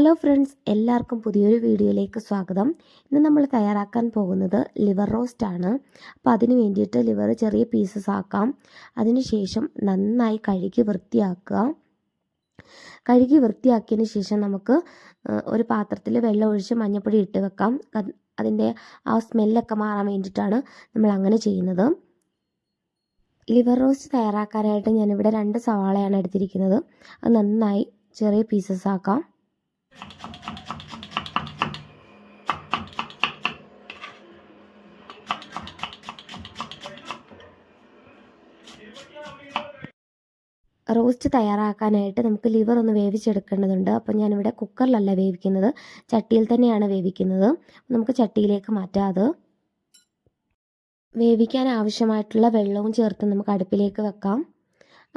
Hello friends എല്ലാവർക്കും പുതിയൊരു വീഡിയോയിലേക്ക് സ്വാഗതം. ഇന്ന് നമ്മൾ തയ്യാറാക്കാൻ പോകുന്നത് ലിവർ റോസ്റ്റ് ആണ്. അപ്പോൾ അതിന് വേണ്ടിയിട്ട് ലിവർ ചെറിയ പീസസ് ആക്കാം. അതിനുശേഷം നന്നായി കഴുകി വൃത്തിയാക്കുക. കഴുകി വൃത്തിയാക്കിയതിന് ശേഷം നമുക്ക് ഒരു പാത്രത്തിൽ വെള്ളം ഒഴിച്ച് മഞ്ഞപ്പൊടി ഇട്ട് വെക്കാം. അതിന്റെ ആ സ്മെല്ലൊക്കെ മാറാൻ വേണ്ടിയിട്ടാണ് നമ്മൾ അങ്ങനെ ചെയ്യുന്നത്. ലിവർ റോസ്റ്റ് തയ്യാറാക്കാനായിട്ട് ഞാനിവിടെ രണ്ട് സവാളയാണ് എടുത്തിരിക്കുന്നത്. അത് നന്നായി ചെറിയ പീസസ് ആക്കാം. റോസ്റ്റ് തയ്യാറാക്കാനായിട്ട് നമുക്ക് ലിവർ ഒന്ന് വേവിച്ചെടുക്കേണ്ടതുണ്ട്. അപ്പോൾ ഞാനിവിടെ കുക്കറിലല്ല വേവിക്കുന്നത്. ചട്ടിയിൽ തന്നെയാണ് വേവിക്കുന്നത്. നമുക്ക് ചട്ടിയിലേക്ക് മാറ്റാം അത്. വേവിക്കാൻ ആവശ്യമായിട്ടുള്ള വെള്ളവും ചേർത്ത് നമുക്ക് അടുപ്പിലേക്ക് വെക്കാം.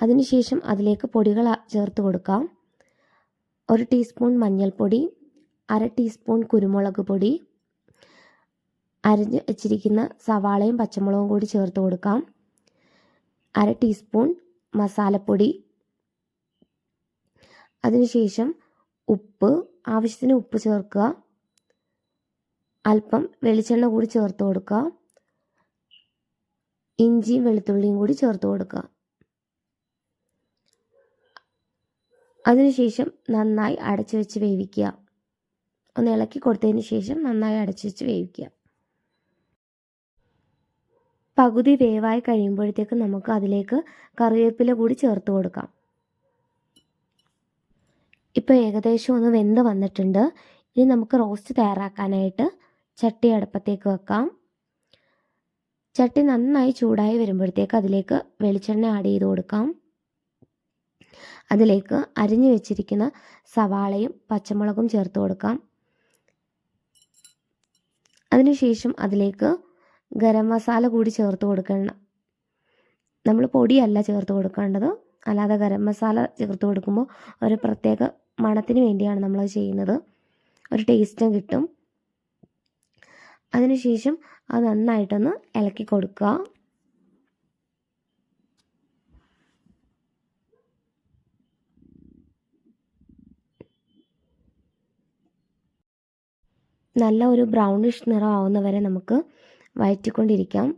അതിനുശേഷം അതിലേക്ക് പൊടികൾ ചേർത്ത് കൊടുക്കാം. ഒരു ടീസ്പൂൺ മഞ്ഞൾപ്പൊടി അര ടീസ്പൂൺ കുരുമുളക് പൊടി അരഞ്ഞ് വെച്ചിരിക്കുന്ന സവാളയും പച്ചമുളകും കൂടി ചേർത്ത് കൊടുക്കാം. അര ടീസ്പൂൺ മസാലപ്പൊടി. അതിനുശേഷം ഉപ്പ് ആവശ്യത്തിന് ഉപ്പ് ചേർക്കുക. അല്പം വെളിച്ചെണ്ണ കൂടി ചേർത്ത് കൊടുക്കുക. ഇഞ്ചിയും വെളുത്തുള്ളിയും കൂടി ചേർത്ത് കൊടുക്കുക. അതിനുശേഷം നന്നായി അടച്ചു വെച്ച് വേവിക്കുക. ഒന്ന് ഇളക്കി കൊടുത്തതിന് ശേഷം നന്നായി അടച്ചു വെച്ച് വേവിക്കുക. പകുതി വേവായി കഴിയുമ്പോഴത്തേക്ക് നമുക്ക് അതിലേക്ക് കറിവേപ്പില കൂടി ചേർത്ത് കൊടുക്കാം. ഇപ്പോൾ ഏകദേശം ഒന്ന് വെന്ത് വന്നിട്ടുണ്ട്. ഇനി നമുക്ക് റോസ്റ്റ് തയ്യാറാക്കാനായിട്ട് ചട്ടി അടുപ്പത്തേക്ക് വെക്കാം. ചട്ടി നന്നായി ചൂടായി വരുമ്പോഴത്തേക്ക് അതിലേക്ക് വെളിച്ചെണ്ണ ആഡ് ചെയ്ത് കൊടുക്കാം. അതിലേക്ക് അരിഞ്ഞു വെച്ചിരിക്കുന്ന സവാളയും പച്ചമുളകും ചേർത്ത് കൊടുക്കാം. അതിനുശേഷം അതിലേക്ക് ഗരം മസാല കൂടി ചേർത്ത് കൊടുക്കണം. നമ്മൾ പൊടിയല്ല ചേർത്ത് കൊടുക്കേണ്ടത്. അല്ലാതെ ഗരം മസാല ചേർത്ത് കൊടുക്കുമ്പോൾ ഒരു പ്രത്യേക മണത്തിന് വേണ്ടിയാണ് നമ്മൾ ചെയ്യുന്നത്. ഒരു ടേസ്റ്റും കിട്ടും. അതിനുശേഷം അത് നന്നായിട്ടൊന്ന് ഇളക്കി കൊടുക്കുക. നല്ല ഒരു ബ്രൗണിഷ് നിറമാവുന്ന വരെ നമുക്ക് വഴറ്റിക്കൊണ്ടിരിക്കാം.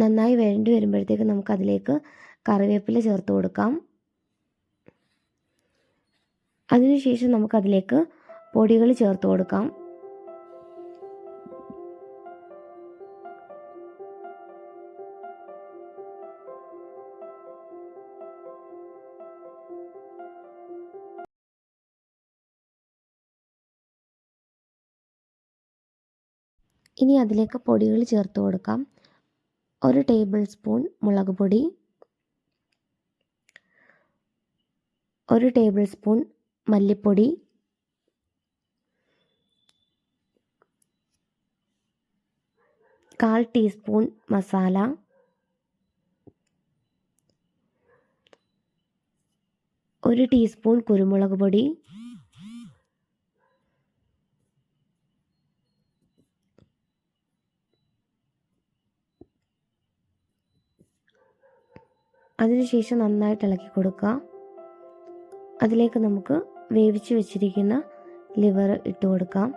നന്നായി വേണ്ടി വരുമ്പോഴത്തേക്ക് നമുക്കതിലേക്ക് കറിവേപ്പില ചേർത്ത് കൊടുക്കാം. അതിനുശേഷം നമുക്കതിലേക്ക് പൊടികൾ ചേർത്ത് കൊടുക്കാം. ഇനി അതിലേക്ക് പൊടികൾ ചേർത്ത് കൊടുക്കാം. ഒരു ടേബിൾ സ്പൂൺ മുളക് പൊടി. ഒരു ടേബിൾ സ്പൂൺ മല്ലിപ്പൊടി. കാൽ ടീസ്പൂൺ മസാല. ഒരു ടീസ്പൂൺ കുരുമുളക് പൊടി. അതിനുശേഷം നന്നായിട്ട് ഇളക്കി കൊടുക്കുക. അതിലേക്ക് നമുക്ക് വേവിച്ച് വെച്ചിരിക്കുന്ന ലിവർ ഇട്ട് കൊടുക്കാം.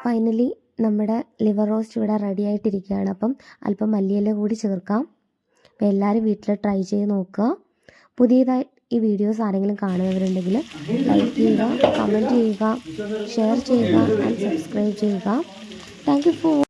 ഫൈനലി നമ്മുടെ ലിവർ റോസ്റ്റ് ഇവിടെ റെഡി ആയിട്ടിരിക്കുകയാണ്. അപ്പം അല്പം മല്ലിയില കൂടി ചേർക്കാം. അപ്പോൾ എല്ലാവരും വീട്ടിൽ ട്രൈ ചെയ്ത് നോക്കുക. പുതിയതായി ഈ വീഡിയോസ് ആരെങ്കിലും കാണുന്നവരുണ്ടെങ്കിൽ ലൈക്ക് ചെയ്യുക കമന്റ് ചെയ്യുക ഷെയർ ചെയ്യുക സബ്സ്ക്രൈബ് ചെയ്യുക. Thank you for